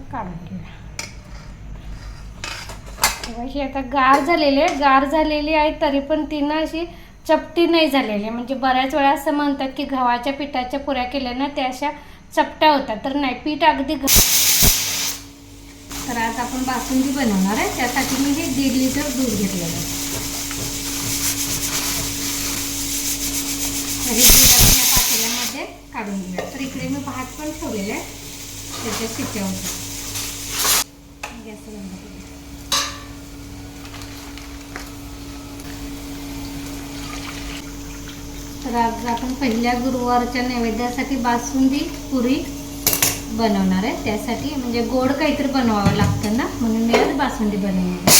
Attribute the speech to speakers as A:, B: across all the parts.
A: काढून घेऊया आता गार झालेली आहे गार झालेली आहे तरी पण तिनं अशी चपटी नाही झालेली आहे. म्हणजे बऱ्याच वेळा असं म्हणतात की गव्हाच्या पिठाच्या पुऱ्या केल्या ना त्या अशा चपट्या होतात. तर नाही पीठ अगदी घ- तर आज आपण बासुंदी बनवणार आहे. त्यासाठी मी हे दीड लिटर दूध घेतलेलं आहे. तर हे पातेल्यामध्ये काढून घेऊया. तर इकडे मी भात पण ठेवलेले आहे. त्याच्या शिट्या होत्या. गॅस बंद तर आज आपण पहिल्या गुरुवारच्या नैवेद्यासाठी बासुंदी पुरी बनवणार आहे. त्यासाठी म्हणजे गोड काहीतरी बनवावं लागतं ना? म्हणून मी आज बासुंदी बनवणार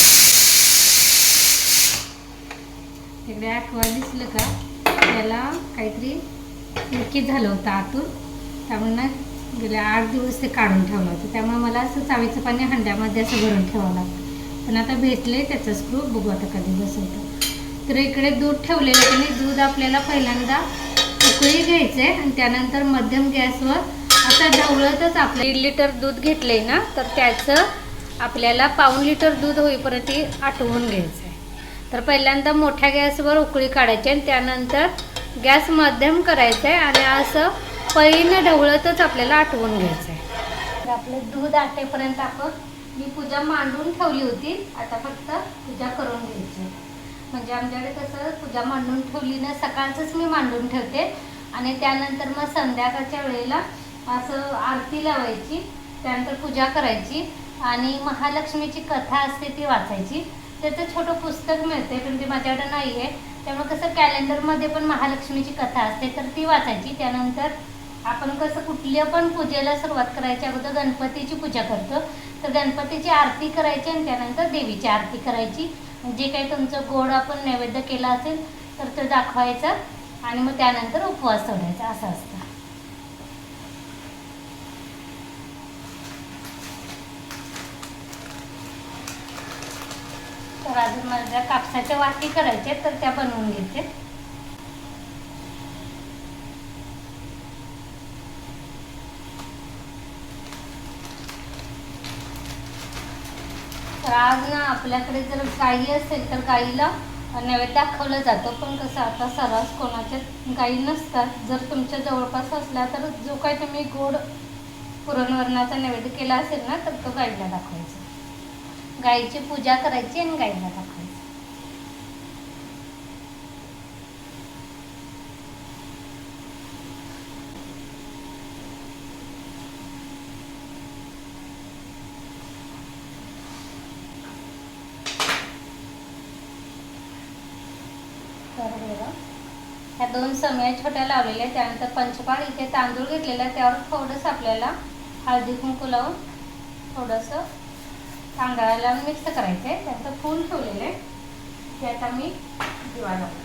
A: तिकडे आठवा दिसलं का? त्याला काहीतरी लिकेज झालं होतं आतून. त्यामुळे गेल्या गेले आठ दिवस ते काढून ठेवलं होतं. त्यामुळे मला असं चावीचं पाणी हंड्यामध्ये असं भरून ठेवावं लागतं. पण आता भेटले त्याचा स्क्रू बघू आता कधी बसवतो. तर इकडे दूध ठेवलेलं आहे आणि दूध आपल्याला पहिल्यांदा उकळी घ्यायचं आहे आणि त्यानंतर मध्यम गॅसवर आता ढवळतच आपलं दीड लिटर दूध घेतलंय ना तर त्याचं आपल्याला पाऊण लिटर दूध होईपर्यंत ते आटवून घ्यायचं आहे तर पहिल्यांदा मोठ्या गॅसवर उकळी काढायची आणि त्यानंतर गॅस मध्यम करायचा आहे आणि असं पळीनं ढवळतच आपल्याला आटवून घ्यायचं आहे तर आपलं दूध आटेपर्यंत आपण मी पूजा मांडून ठेवली होती. आता फक्त पूजा करून घ्यायची. म्हणजे आमच्याकडे कसं पूजा मांडून ठेवली ना सकाळचंच मी मांडून ठेवते. आणि त्यानंतर मग संध्याकाळच्या वेळेला असं आरती लावायची. त्यानंतर पूजा करायची. आणि महालक्ष्मीची कथा असते ती वाचायची. त्याचं छोटं पुस्तक मिळते पण ते माझ्याकडे नाही आहे त्यामुळे कसं कॅलेंडरमध्ये पण महालक्ष्मीची कथा असते तर ती वाचायची. त्यानंतर आपण कसं कुठल्या पण पूजेला सुरुवात करायच्या अगोदर गणपतीची पूजा करतो. तर गणपतीची आरती करायची आणि त्यानंतर देवीची आरती करायची. जे काही तुमचं गोड आपण नैवेद्य केला असेल तर ते दाखवायचं आणि मग त्यानंतर उपवास सोडायचा असं असतं. तर अजून माझ्या कापसाच्या वाटी करायच्या तर त्या बनवून घेते. तर आज ना आपल्याकडे जर गाई असेल तर गाईला नैवेद्य दाखवलं जातं. पण कसं आता सर्रास कोणाच्या गाई नसतात. जर तुमच्या जवळपास असल्या तर जो काही तुम्ही गोड पुरणवरणाचा नैवेद्य केला असेल ना तर तो गाईला दाखवायचा. गाईची पूजा करायची आणि गाईला दाखवायची. तर बघा. ह्या दोन समया छोट्या लावलेल्या आहेत. त्यानंतर पंचपाळ इथे तांदूळ घेतलेला आहे. त्यावर थोडंसं आपल्याला हळदी कुंकू लावून थोडंसं तांदळाला मिक्स करायचं आहे त्यानंतर फूल ठेवलेलं आहे. ते आता मी दिवा लावतो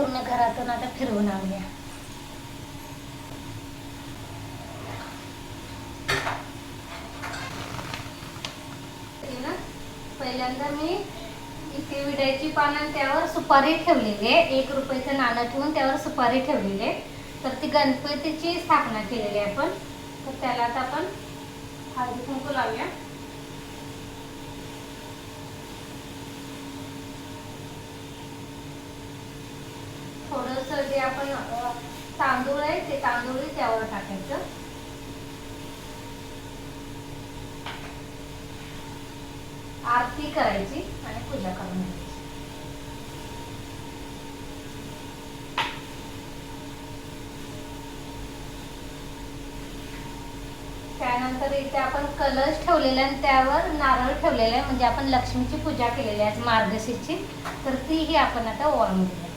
A: पूर्ण घरातून आता फिरवून आणूया. पहिल्यांदा मी इथे विड्याची पानं त्यावर सुपारी ठेवलेली आहे. एक रुपयाचं नाणं ठेवून त्यावर सुपारी ठेवलेली आहे. तर ती गणपतीची स्थापना केलेली आहे आपण. तर त्याला आता आपण हळदी कुंकू लावूया थोडंसं जे आपण तांदूळ आहे ते तांदूळ त्यावर टाकायचं. आरती करायची आणि पूजा करून घ्यायची. त्यानंतर इथे आपण कलश ठेवलेला आहे आणि त्यावर नारळ ठेवलेला आहे म्हणजे आपण लक्ष्मीची पूजा केलेली आहे मार्गशीची तर तीही आपण आता ओवाळून घेऊया.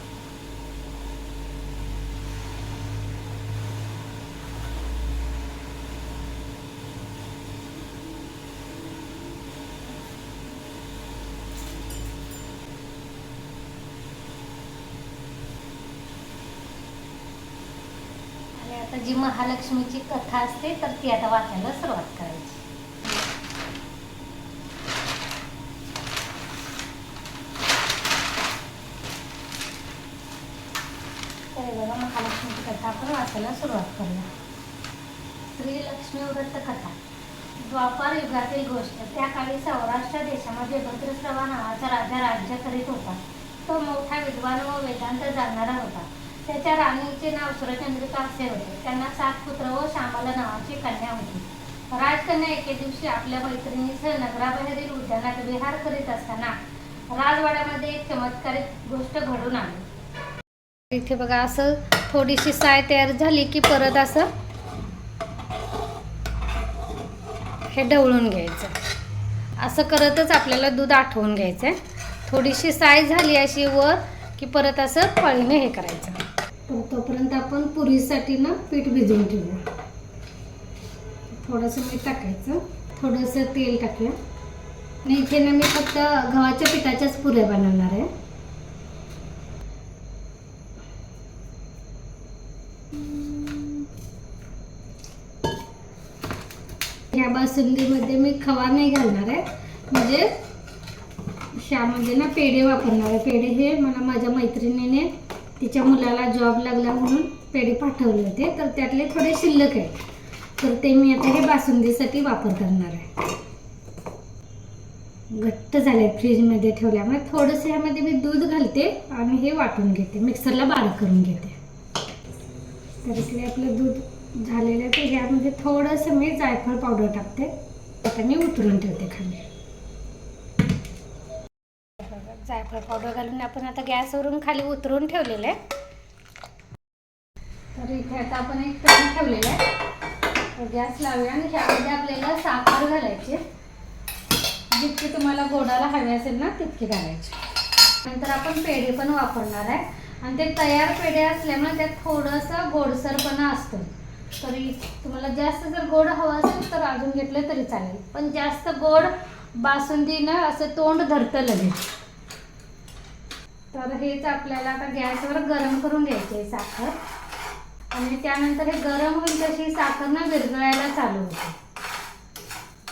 A: आता जी महालक्ष्मीची कथा असते तर ती आता वाचायला सुरुवात करायची. तर बघा महालक्ष्मीची कथा आपण वाचायला सुरुवात करूया. श्री लक्ष्मी व्रत कथा. द्वापार युगातील गोष्ट. त्या काळी सौराष्ट्र देशामध्ये भद्रश्रवा नावाचा राजा राज्य करीत होता. तो मोठा विद्वान व वेदांत जाणणारा होता. त्याच्या राणीचे नाव सुरचंद्रिका असे होते. त्यांना सात पुत्र व श्यामला नावाची कन्या होती. राजकन्या एके दिवशी आपल्या मैत्रिणीसह नगराबाहेरील उद्यानात विहार करीत असताना राजवाड्यामध्ये एक चमत्कारिक गोष्ट घडून आली. इथे बघा असं थोडीशी साय तयार झाली की परत असं हे ढवळून घ्यायचं. असं करतच आपल्याला दूध आठवून घ्यायचं आहे थोडीशी साय झाली अशी वर की परत असं पळीने हे करायचं. तोपर्यंत आपण पुरीसाठी ना पीठ भिजवून ठेवू थोडंसं मीठ टाकायचं. थोडंसं तेल टाकूया. आणि इथे ना मी फक्त गव्हाच्या पिठाच्याच पुऱ्या बनवणार आहे. ह्या बासुंदीमध्ये मी खवा नाही घालणार आहे. म्हणजे शामध्ये ना पेढे वापरणार आहे. पेढे हे मला माझ्या मैत्रिणीने तिच्या मुलाला जॉब लागला म्हणून पेढे पाठवले होते. तर त्यातले थोडे शिल्लक आहे तर ते मी आता हे बासुंदीसाठी वापर करणार आहे. घट्ट झाले फ्रीजमध्ये ठेवल्यामुळे थोडंसं ह्यामध्ये मी दूध घालते आणि हे वाटून घेते. मिक्सरला बारीक करून घेते. तर इकडे आपलं दूध झालेलं आहे. तर ह्यामध्ये थोडंसं मी जायफळ पावडर टाकते. आता मी उतरून ठेवते खाली. जायफळ पावडर घालून आपण आता गॅसवरून खाली उतरून ठेवलेलं आहे. तर इथे आता आपण एक पॅन ठेवलेलं आहे. गॅस लावूया आणि ह्यामध्ये आपल्याला साखर घालायची जितकी तुम्हाला गोडाला हवी असेल ना तितकी घालायची. नंतर आपण पेढे पण वापरणार आहे. आणि ते तयार पेढे असल्यामुळे त्यात थोडंसं गोडसरपणा असतो. तरी तुम्हाला जास्त जर गोड हवं असेल तर अजून घेतलं तरी चालेल. पण जास्त गोड बासुंदीनं असं तोंड धरतं लगेच. तर हेच आपल्याला आता गॅसवर गरम करून घ्यायचे आहे साखर. आणि त्यानंतर हे गरम होईल तशी साखर ना विरघळायला चालू होते.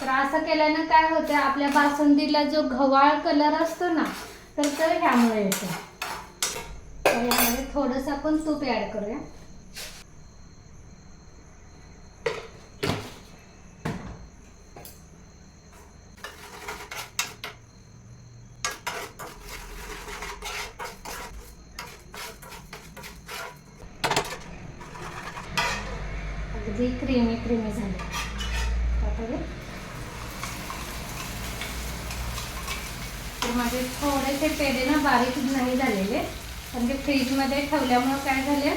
A: तर असं केल्यानं काय होतं आपल्या बासुंदीला जो घवाळ कलर असतो ना तर तो ह्यामुळे येतो. यामध्ये थोडंसं आपण तूप ॲड करूया. अगदी क्रीमी क्रीमी झाले. आता तर माझे थोडेसे पेढे ना बारीक नाही झालेले. पण ते फ्रीजमध्ये ठेवल्यामुळं काय झाले?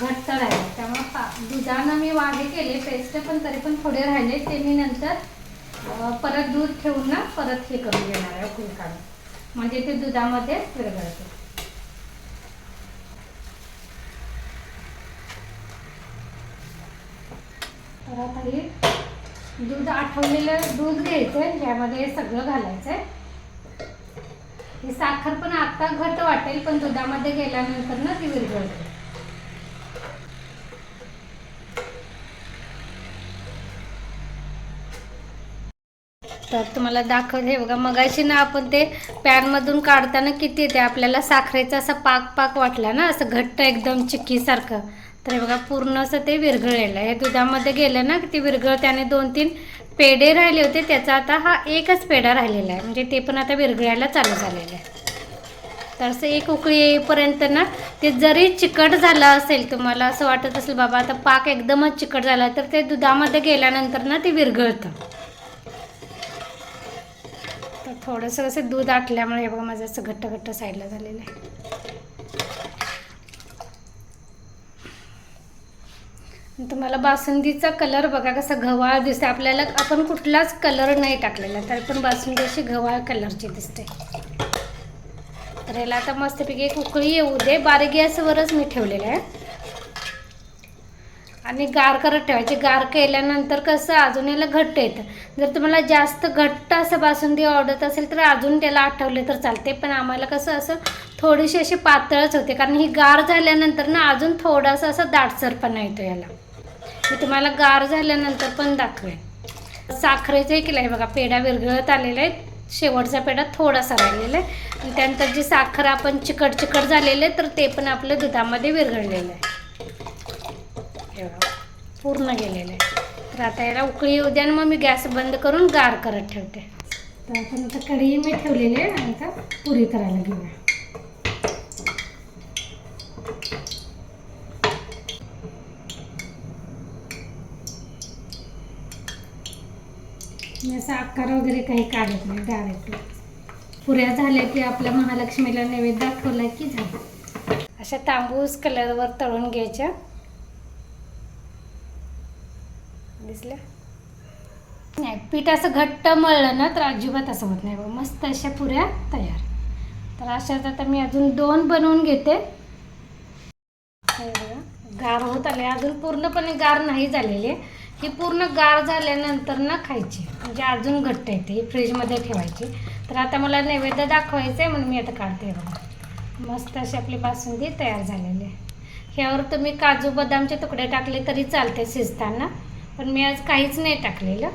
A: घट्ट राहिले. त्यामुळं पा दुधानं मी वाढे केले पेस्ट पण तरी पण थोडे राहिले. ते मी नंतर परत दूध ठेवून ना परत हे करून घेणार आहे उकळी काढून. म्हणजे ते दुधामध्ये विरघळते. तर आता हे दूध आठवलेलं दूध घ्यायचं ह्यामध्ये सगळं घालायचं आहे ही साखर पण आता घट वाटेल पण दुधामध्ये गेल्यानंतर ना ती विरघळते. तर तुम्हाला दाखवते हे बघा मगाशी ना आपण ते पॅनमधून काढताना किती ते आपल्याला साखरेचा असा पाक पाक वाटला ना असं घट्ट एकदम चिक्कीसारखं. तर हे बघा पूर्ण असं ते विरघळलेलं आहे. हे दुधामध्ये गेलं ना की ते विरघळ त्याने दोन तीन पेढे राहिले होते. त्याचा आता हा एकच पेढा राहिलेला आहे. म्हणजे ते पण आता विरघळायला चालू झालेलं आहे. तर असं एक उकळी येईपर्यंत ना ते जरी चिकट झालं असेल तुम्हाला असं वाटत असेल बाबा आता पाक एकदमच चिकट झाला तर ते दुधामध्ये गेल्यानंतर ना ते विरघळतं. तर थोडंसं असं दूध आटल्यामुळे हे बघा माझं असं घट्ट घट्ट साईडला झालेलं आहे. तुम्हाला बासुंदीचा कलर बघा कसा घवाळ दिसते आपल्याला आपण कुठलाच कलर नाही टाकलेला तरी पण बासुंदी अशी घवाळ कलरची दिसते. तर याला आता मस्तपैकी एक उकळी येऊ दे. बारीक गॅसवरच मी ठेवलेलं आहे. आणि गार करत ठेवायचे. गार केल्यानंतर कसं अजून याला घट्ट येतं. जर तुम्हाला जास्त घट्ट असं बासुंदी आवडत असेल तर अजून त्याला आठवले तर चालते पण आम्हाला कसं असं थोडीशी अशी पातळच होते. कारण ही गार झाल्यानंतर ना अजून थोडासा असा दाटसरपणा येतो याला. मी तुम्हाला गार झाल्यानंतर पण दाखवेन. साखरेचंही केलं आहे बघा पेढा विरघळत आलेला आहे शेवटचा पेढा थोडासा राहिलेला आहे. आणि त्यानंतर जी साखर आपण चिकट चिकट झालेले तर ते पण आपल्या दुधामध्ये विरघळलेलं आहे. पूर्ण गेलेलं आहे. तर आता याला उकळी येऊ द्या आणि मग मी गॅस बंद करून गार करत ठेवते. तर आपण आता कढई मी ठेवलेली आहे आणि आता पुरी करायला घेऊया मी असा आकार वगैरे काही काढत नाही डायरेक्ट पुऱ्या झाल्या की आपल्या महालक्ष्मीला नैवेद्य दाखवला की झालं. अशा तांबूस कलरवर तळून घ्यायच्या. दिसल्या नाही पीठ असं घट्ट मळलं ना तर अजिबात असं होत नाही बघ. मस्त अशा पुऱ्या तयार. तर अशाच आता मी अजून दोन बनवून घेते. गार होत आले अजून पूर्णपणे गार नाही झालेले. ही पूर्ण गार झाल्यानंतर ना खायची. म्हणजे अजून घट्ट येते ही फ्रीजमध्ये ठेवायची. तर आता मला नैवेद्य दाखवायचं आहे म्हणून मी आता काढते बघा. मस्त अशी आपली बासुंदी तयार झालेली आहे. ह्यावर तुम्ही काजू बदामचे तुकडे टाकले तरी चालते शिजताना. पण मी आज काहीच नाही टाकलेलं.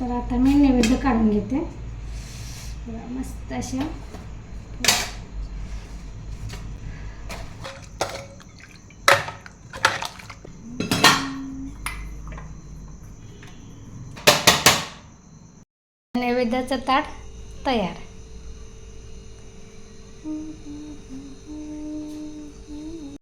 A: तर आता मी नैवेद्य काढून घेते. मस्त अशा. नैवेद्याचं ताट तयार.